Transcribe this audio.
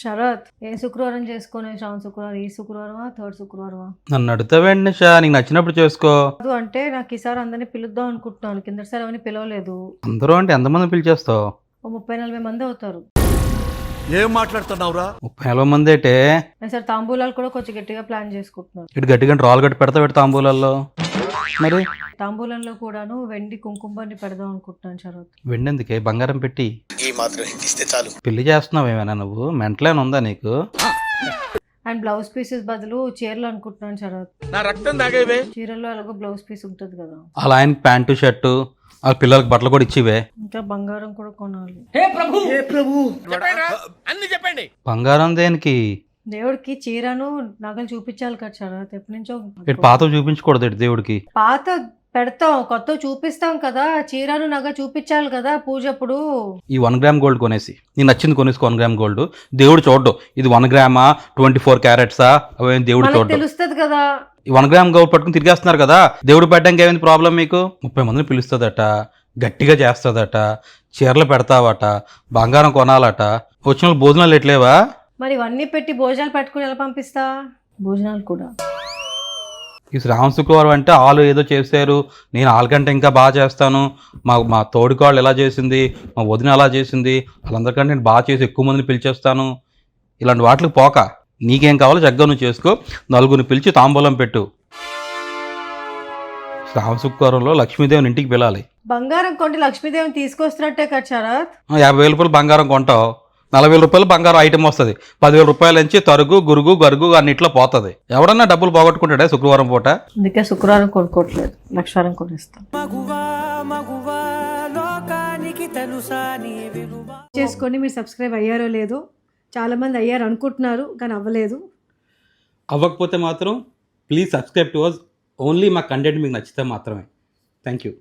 శరత్ ఏ శుక్రవారం చేసుకునే శ్రావణ శుక్రవారం ఈ శుక్రవారమా థర్డ్ శుక్రవారమా? నన్ను అడుగుతావేంటి నిషా? నీకు నచ్చినప్పుడు చేసుకో. కాదు అంటే నాకు ఈసారి అందరినీ పిలుద్దాం అనుకుంటున్నాను. కిందటిసారి అవన్నీ పిలవలేదు. అందరూ అంటే ఎంతమంది పిలిచేస్తావు? ఓ ముప్పై నలభై మంది అవుతారు. ఏం మాట్లాడుతున్నావురా? ముప్పై నలభై మంది అయితే ఈసారి తాంబూలాలు కూడా కొంచెం గట్టిగా ప్లాన్ చేసుకుంటున్నాను. ఇటు గట్టిగా రాళ్ళు కట్టి పెడతా పెడతా తాంబూలాల్లో. మరి? తాంబూలంలో కూడాను వెండి కుంకుమని పెడదాం అనుకుంటున్నాను శరత్. వెండెందుకే బంగారం పెట్టి. మాత్రం ఇస్తే చాలు. పెళ్ళి చేస్తున్నావు ఏమైనా నువ్వు? మెంటలేని ఉందా నీకు? అండ్ బ్లౌజ్ పీసెస్ బదులు చీరలు అనుకుంటున్నాను శరత్ నా రక్తం తాగేవే. చీరల్లో అలాగో బ్లౌజ్ పీస్ ఉంటుంది కదా. అలా ఆయన ప్యాంటు షర్టు ఆ పిల్లలకి బట్టలు కూడా ఇచ్చివే. ఇంకా బంగారం కూడా కొనాలి. అన్ని చెప్పండి. బంగారం దేనికి? దేవుడికి చీరను నగలు చూపించాలి కదా శరత్ ఎప్పటి నుంచో ఇటు పాత చూపించకూడదు ఇటు దేవుడికి. పాత పెడతాం కొత్త చూపిస్తాం కదా చీరను నగ చూపించాలి కదా పూజ అప్పుడు. ఈ వన్ గ్రామ్ గోల్డ్ కొనేసి నీకు నచ్చింది కొనేసి వన్ గ్రామ్ గోల్డ్. దేవుడు చూడ్డు ఇది వన్ గ్రామా ట్వంటీ ఫోర్ క్యారెట్సా అవేం దేవుడు చూడ్డు. తెలుస్తుంది కదా. ఈ వన్ గ్రామ్ గోల్డ్ పట్టుకుని తిరిగేస్తున్నారు కదా దేవుడు పెట్టడానికి ఏమైంది ప్రాబ్లం మీకు? ముప్పై మందిని పిలుస్తుందట గట్టిగా చేస్తుందట చీరలు పెడతావట బంగారం కొనాలట వచ్చిన వాళ్ళు భోజనాలు ఎట్లేవా? మరి ఇవన్నీ పెట్టి భోజనాలు పెట్టుకుని ఎలా పంపిస్తా? భోజనాలు కూడా. ఈ శ్రావణ శుక్రవారం అంటే వాళ్ళు ఏదో చేశారు. నేను వాళ్ళకంటే ఇంకా బాగా చేస్తాను. మా మా తోడికోళ్ళు ఎలా చేసింది? మా వదిన ఎలా చేసింది? వాళ్ళందరికంటే నేను బాగా చేసి ఎక్కువ మందిని పిలిచేస్తాను. ఇలాంటి వాటికి పోక. నీకేం కావాలో చక్కగా నువ్వు చేసుకో. నలుగురిని పిలిచి తాంబూలం పెట్టు. శ్రావణ శుక్రవారంలో లక్ష్మీదేవిని ఇంటికి పిలాలి. బంగారం కొంటే లక్ష్మీదేవిని తీసుకొస్తున్నట్టే కదా శరత్? యాభై వేల రూపాయలు బంగారం కొంటావు. నలభై వేల రూపాయలు బంగారం ఐటమ్ వస్తుంది. పదివేల రూపాయల నుంచి తరుగు గురుగు గరుగు అన్నిట్లో పోతుంది. ఎవడన్నా డబ్బులు పోగొట్టుకుంటాడే శుక్రవారం పూట? అందుకే శుక్రవారం కొనుక్కోవట్లేదు. లక్షవారం కొనిస్తాం. చేసుకొని మీరు సబ్స్క్రైబ్ అయ్యారో లేదో చాలా మంది అయ్యారు అనుకుంటున్నారు కానీ అవ్వలేదు. అవ్వకపోతే మాత్రం please subscribe to us only మా కంటెంట్ మీకు నచ్చితే మాత్రమే. Thank you